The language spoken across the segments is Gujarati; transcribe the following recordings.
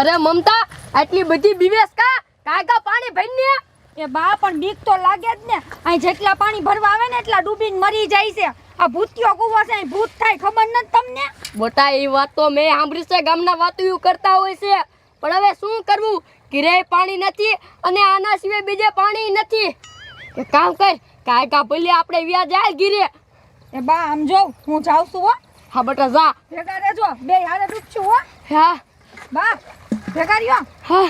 અરે મમતા આટલી બધી બીવેસ કા? કાકા પાણી ભરીને? એ બા પણ બીક તો લાગે જ ને. અહીં જેટલા પાણી ભરવા આવે ને એટલા ડૂબીને મરી જાય છે. આ ભૂતિયો કૂવો છે અહીં ભૂત થાય ખબર નથી તમને? બોટા એ વાત તો મેં સાંભળી છે ગામના વાતો કરતા હોય છે. પણ હવે શું કરવું? ઘરે પાણી નથી અને આના સિવાય બીજે પાણી નથી. કામ કર કાકા ભલે આપણે વ્યા જાય ગીરે એ બા આમ જો હું જાઉં છું હો. હા બટા જા. ભેગા રહેજો બે હારે ડૂબશું હો. હા. બા ભેગા રહ્યો હા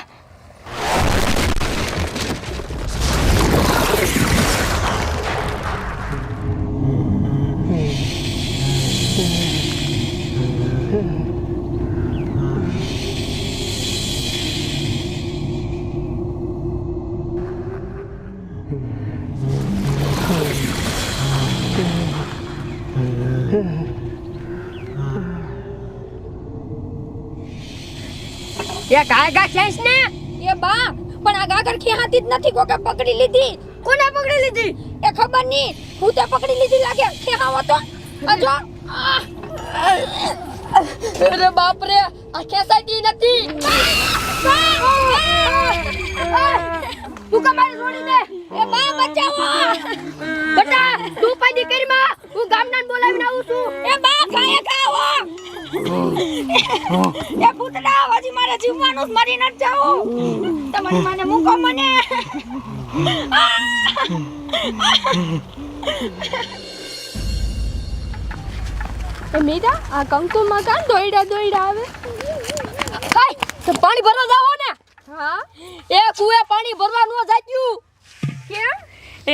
એ કાકા ખેંચ ને? એ બા પણ આ ગાગર ખેહાતી જ નથી કોકે પકડી લીધી? કોને પકડી લીધી? એ ખબર નહીં. તે પકડી લીધી લાગે ખેહાવો તો? આ જો આહ! અરે બાપ રે આ ખેંચાતી નથી. તું કમાલ છોડી દે એ બા બચાવો. બટા તું પાડી કરી માં. હું ગામના બોલાવીને આવું છું. એ બા ખાય ખાવો એ ભૂતડા હજી મારે જીવવાનું જ મરી ન જાઓ. તમારી માને મૂકો મને. મીરા આ કંકુમાં કાં દોઈડા દોઈડા આવે? કાઈ તો પાણી ભરવા જાવો ને. હા? એ કુએ પાણી ભરવા નો જાચ્યું કેમ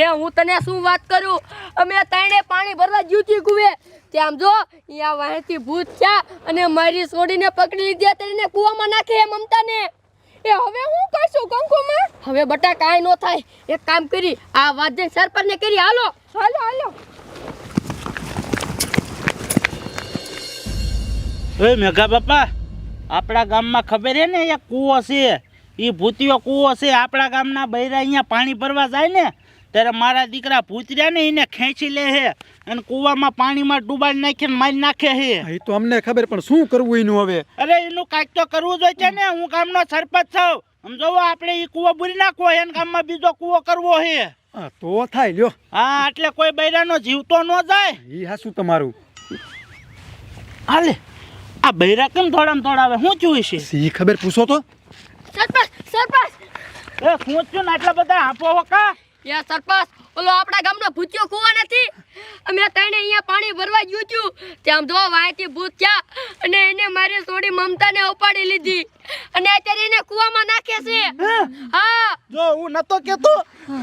એ હું તને શું વાત કરું? અમે તાણે પાણી ભરવા જ્યુતી કુએ. ત્યાં જો અહીંયા વાહેથી ભૂત થયા અને મારી છોડીને પકડી લીધી તેને કુવામાં નાખે એ મમતાને. એ હવે હું કરશું કંકુમાં? હવે બટા કાંઈ નો થાય. એક કામ કરી આ વાત જઈને સરપંચને કરી હાલો. હાલો હાલો. એ મેઘા બાપા આપણા ગામમાં ખબર હે ને એક કૂવો છે. એ ભૂતિયો કૂવો છે. આપણા ગામના બૈરા અહીંયા પાણી ભરવા જાય ને ત્યારે મારા દીકરા ભૂતર્યા ને એને ખેંચી લે હે અને કૂવામાં પાણીમાં ડૂબાડી નાખીને મારી નાખે હે. એ તો અમને ખબર પણ શું કરવું એનું હવે? અરે એનું કાંઈક તો કરવું જોઈએ છે ને હું ગામનો સરપંચ છું. સમજો આપણે એ કૂવો બુરી નાખવો એને ગામમાં બીજો કૂવો કરવો હે. હા, તો થાય લ્યો. હા એટલે કોઈ બૈરાનો જીવ તો ન જાય. એ હાસું તમારું. હાલે આ બૈરા કેમ થોડામ થોડા આવે શું જોઈ છે? સી ખબર પૂછો તો. સરપંચ સરપંચ! એ શું છું ને આટલા બધા આપો કા? યા સરપંચ ઓલો આપણા ગામનો ભૂતિયો કૂવો નથી? અમે તને અહીંયા પાણી ભરવા ગયું છું. ત્યાં જો વાયતી ભૂત થયા અને એને મારી છોડી મમતાને ઉપાડી લીધી. અને અત્યારે એને કૂવામાં નાખે છે. હા? જો હું નતો કેતો?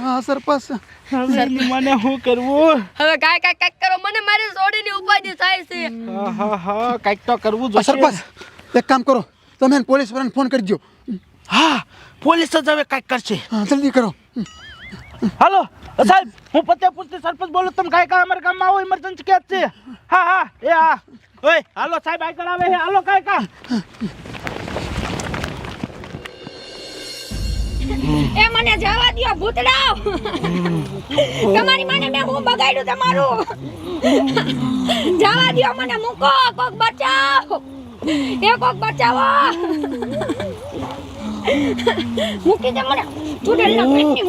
હા સરપંચ. હવે મને શું કરવું? હવે કાય કાય કાંઈક કરો. મને મારી છોડીની ઉપાધિ થાય છે. હા હા હા કાંઈક તો કરવું જોઈએ. સરપંચ એક કામ કરો. તમે પોલીસ વાળાને ફોન કરી દો હા પોલીસ જ હવે કાંઈક કરશે. હા જલ્દી કરો. હાલો સાહેબ, હું ફતેપુરથી સરપંચ બોલું, તમે કાંઈ કાંઈ અમારા ગામમાં આવો ઇમરજન્સી કેસ છે. હા હા, એ, હા. ઓય, હાલો, સાહેબ, આગળ આવે હાલો, કાંઈ કા એ મને જવા દો ભૂતડા તમારી મને મેં હું બગાડ્યું તમારું? જવા દો મને, મૂકો, કોક બચાવ. એ કોક બચાવો. મૂકી દે મને. ચૂડેલ ના પેટની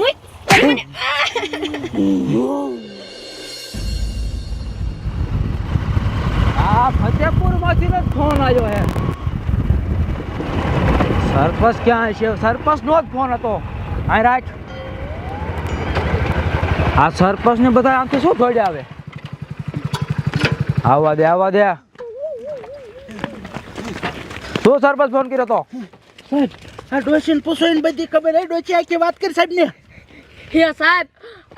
આ! ફતેપુરમાંથી જ ફોન આવ્યો હે સરપંચ ક્યાં છે? સરપંચનો જ ફોન હતો. અહીં રાખ. આ સરપંચને બધા આમથી શું થોડી આવે? આવવા દે આવવા દે. શું સરપંચ ફોન કર્યો તો? સાહેબ, આ ડોશીને પૂછો બધી ખબર હે ડોશી આખી વાત કરી સાહેબ ને હે સાહેબ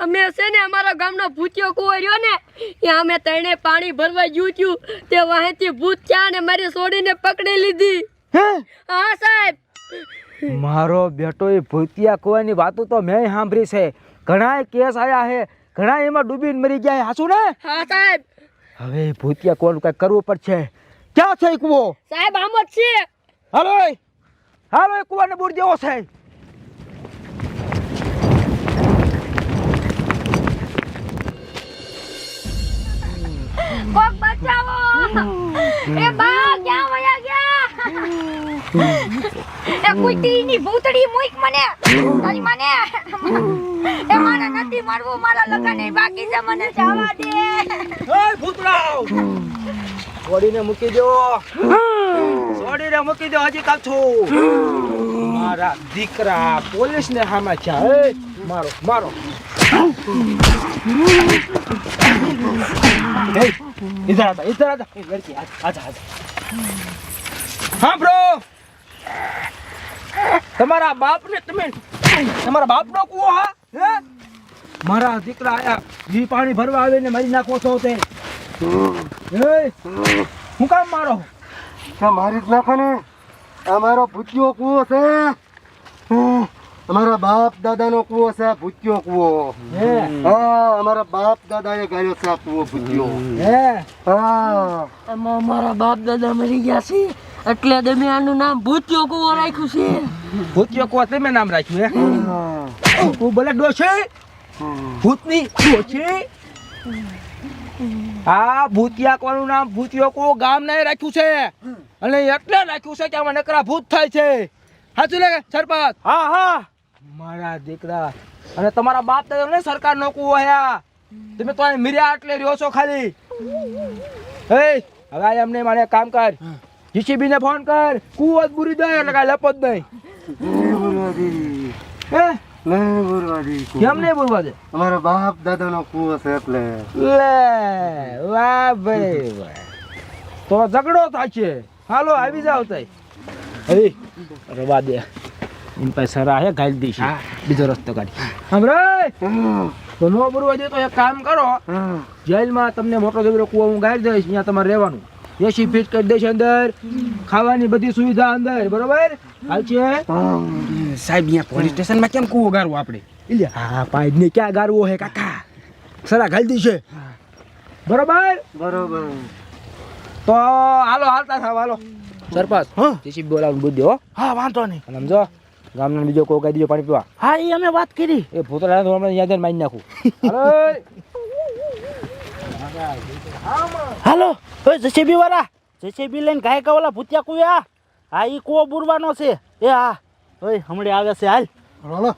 અમે છે ને અમારા ગામનો ભૂતિયો કૂવો રહ્યો ને ત્યાં અમે તેણે પાણી ભરવા ગયું છું તે વાહેથી ભૂત થયા ને મારી છોડીને પકડી લીધી. હા? સાહેબ. મારો બેટો એ ભૂતિયા કુવાની વાતો તો મેં સાંભળી છે. ઘણાય કેસ આવ્યા છે ઘણા એમાં ડૂબીને મરી ગયા હાચું ને? હા સાહેબ. હવે ભૂતિયા કુવાનું કઈ કરવું પડશે. ક્યાં છે કુવો? સાહેબ આમ જ છે. હાલો. હાલો કુવાને બુર દેવો છે. કોક બચાવો. એ બા ક્યાં વયા ગયા? કુતરીની ભૂતડી મુઈક મને. તારી મને. એ મારા નથી મારવું મારા લગન એ બાકી છે મને જવા દે. એ ભૂતરાવ! છોડીને મૂકી દો. છોડીને મૂકી દો હજી કાલ છું. મારા દીકરા પોલીસ ને હામા છે. એ મારો મારો. એ ઇધર આજા इधर આજા लड़की आजा आजा હા બ્રો તમારા બાપને તમે તમારા બાપનો કૂવો હા હે મારા દીકરા આયા ઘી પાણી ભરવા આવે ને મારી નાખો છો તે હું કામ મારો મારી જ નાખો ને. અમારો ભૂતિયો કૂવો છે. અમારા બાપ દાદાનો કુવો છે ભૂત્યો કૂવો. હા? અમારા બાપ દાદાએ ગાયો છે કુવો ભૂત્યો. હે? હા. આમાં બાપ દાદા મરી ગયા છે એટલે તમે આનું નામ ભૂતિયો કુવો રાખ્યું છે. ભૂત્યો કુવો તમે નામ રાખ્યું હે? હા. તું ભલે છે હમ. ભૂતની ડોશી આ ભૂતિયા કોનું નામ ભૂતિયો કો ગામ ને રાખ્યું છે. અને એટલે રાખ્યું છે કે આમાં નકરા ભૂત થાય છે. સાચું લે સરપંચ? હા હા. મારા દીકરા. અને તમારા બાપ દાદા ને સરકાર નો કૂવો હે તમે તો મિર્યા એટલે રહ્યો છો ખાલી. હવે આ એમને મારે કામ કર. જીસીબી ને ફોન કર. કૂવો જ બુરી દે એટલે કાંઈ લપત નહીં. હે? નહીં કૂવો. કેમ નહીં બોલવા દે અમારા બાપ દાદાનો કૂવો છે એટલે. લે વાહ ભાઈ વાહ. તો ઝઘડો થાય છે. હાલો આવી જાવ તઈ. એ રવા દે. એમ પાસે સરા હે ગાલી દઈશ. બીજો રસ્તો કાઢી હમરાય હા, તો નો બરવા દે તો એક કામ કરો. જેલમાં તમને મોટો જબરો કૂવો હું ગાડી દઈશ ત્યાં તમારે રહેવાનું. એસી ફીટ કરી દઈશ અંદર. ખાવાની બધી સુવિધા અંદર બરોબર? હાલ છે? સાહેબ અહીંયા પોલીસ સ્ટેશનમાં કેમ કુવો ગારવો આપણે? એટલે હા પાઇપ ને ક્યાં ગારવો હે કાકા? સરા ગાળી દીશે બરોબર? બરોબર. તો હાલો હાલતા થાવ હાલો. સરપંચ હા. જેસી બોલાવું બુદ્ધિ હો. હા વાંધો નહીં. સમજો. ગામનો બીજો કોઈ કહી દીજો પાણી પીવા. હા એ અમે વાત કરી. એ ભૂતરા તો હમણાં યાદ મારી નાખું. હાલો હાલો ઓય જેસીબી વાળા જેસીબી લઈને ગાય વાળા ભૂતિયા કુવ્યા હા એ કુવો બુરવાનો છે. એ હા ઓય હમણે આવે છે હાલ હાલો.